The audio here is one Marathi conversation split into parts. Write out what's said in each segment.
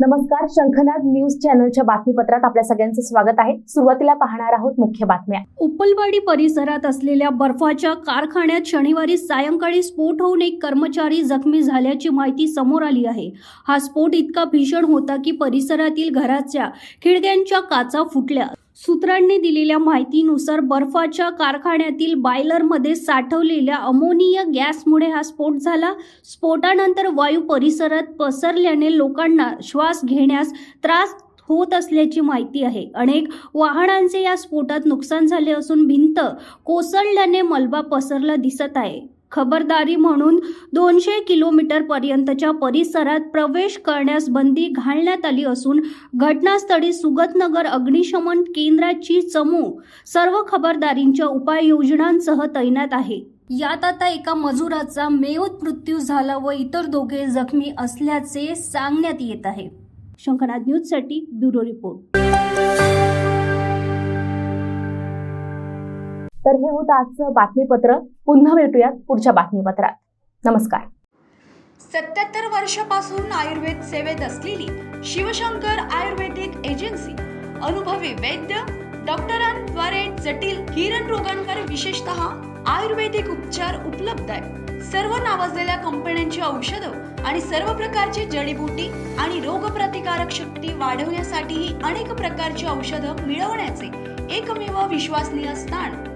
नमस्कार शंखनाद न्यूज चॅनलच्या बातमीपत्रात आपल्या सगळ्यांचं स्वागत आहे. सुरुवातीला पाहणार आहोत मुख्य बातम्या. उपलवाडी परिसरात असलेल्या बर्फाच्या कारखान्यात शनिवारी सायंकाळी स्फोट होऊन एक कर्मचारी जखमी झाल्याची माहिती समोर आली आहे. हा स्फोट इतका भीषण होता की परिसरातील घराच्या खिडक्यांच्या काचा फुटल्या. सूत्रांनी दिलेल्या माहितीनुसार बर्फाच्या कारखान्यातील बायलरमध्ये साठवलेल्या अमोनिया गॅसमुळे हा स्फोट झाला. स्फोटानंतर वायू परिसरात पसरल्याने लोकांना श्वास घेण्यास त्रास होत असल्याची माहिती आहे. अनेक वाहनांचे या स्फोटात नुकसान झाले असून भिंत कोसळल्याने मलबा पसरला दिसत आहे. खबरदारी म्हणून दोनशे किलोमीटर पर्यंतच्या परिसरात प्रवेश करण्यास बंदी घालण्यात आली असून घटनास्थळी सुगतनगर अग्निशमन केंद्राची चमू सर्व खबरदारींच्या उपाययोजनांसह तैनात आहे. यात आता एका मजुराचा मेहूत मृत्यू झाला व इतर दोघे जखमी असल्याचे सांगण्यात येत आहे. शंखनाथ न्यूजसाठी ब्युरो रिपोर्ट. तर हे होतं आजचं बातमीपत्र. पुन्हा भेटूयात पुढच्या बातमीपत्रात. नमस्कार. सत्याहत्तर वर्षापासून आयुर्वेद सेवेत असलेली शिवशंकर आयुर्वेदिक एजन्सी अनुभवी वैद्य डॉक्टरांद्वारे जटिल किरण रोगांवर विशेषतः आयुर्वेदिक उपचार उपलब्ध आहे सर्व नावाजलेल्या कंपन्यांची औषधं आणि सर्व प्रकारची जडीबुटी आणि रोगप्रतिकारक शक्ती वाढवण्यासाठीही अनेक प्रकारची औषधं मिळवण्याचे एकमेव विश्वसनीय स्थान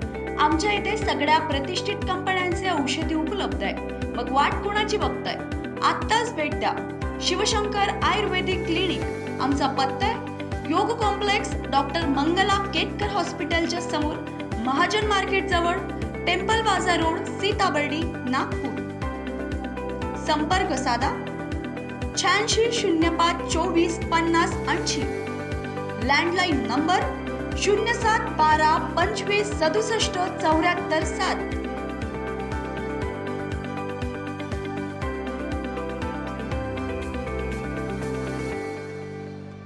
आमच्या इथे सगळ्या प्रतिष्ठित कंपन्यांचे औषधी उपलब्ध आहे. मग वाट कोणाची बघताय? आत्ताच भेट द्या. शिवशंकर आयुर्वेदिक क्लिनिक आमचा पत्ता आहे. योग कॉम्प्लेक्स डॉक्टर मंगला केटकर हॉस्पिटलच्या समोर महाजन मार्केट जवळ टेम्पल बाजार रोड सीताबर्डी नागपूर. संपर्क साधा. शहाऐंशी शून्य पाच चोवीस पन्नास ऐंशी. लँडलाईन नंबर शून्य सात बारा पंचवीस सदुसष्ट चौऱ्याहत्तर सात.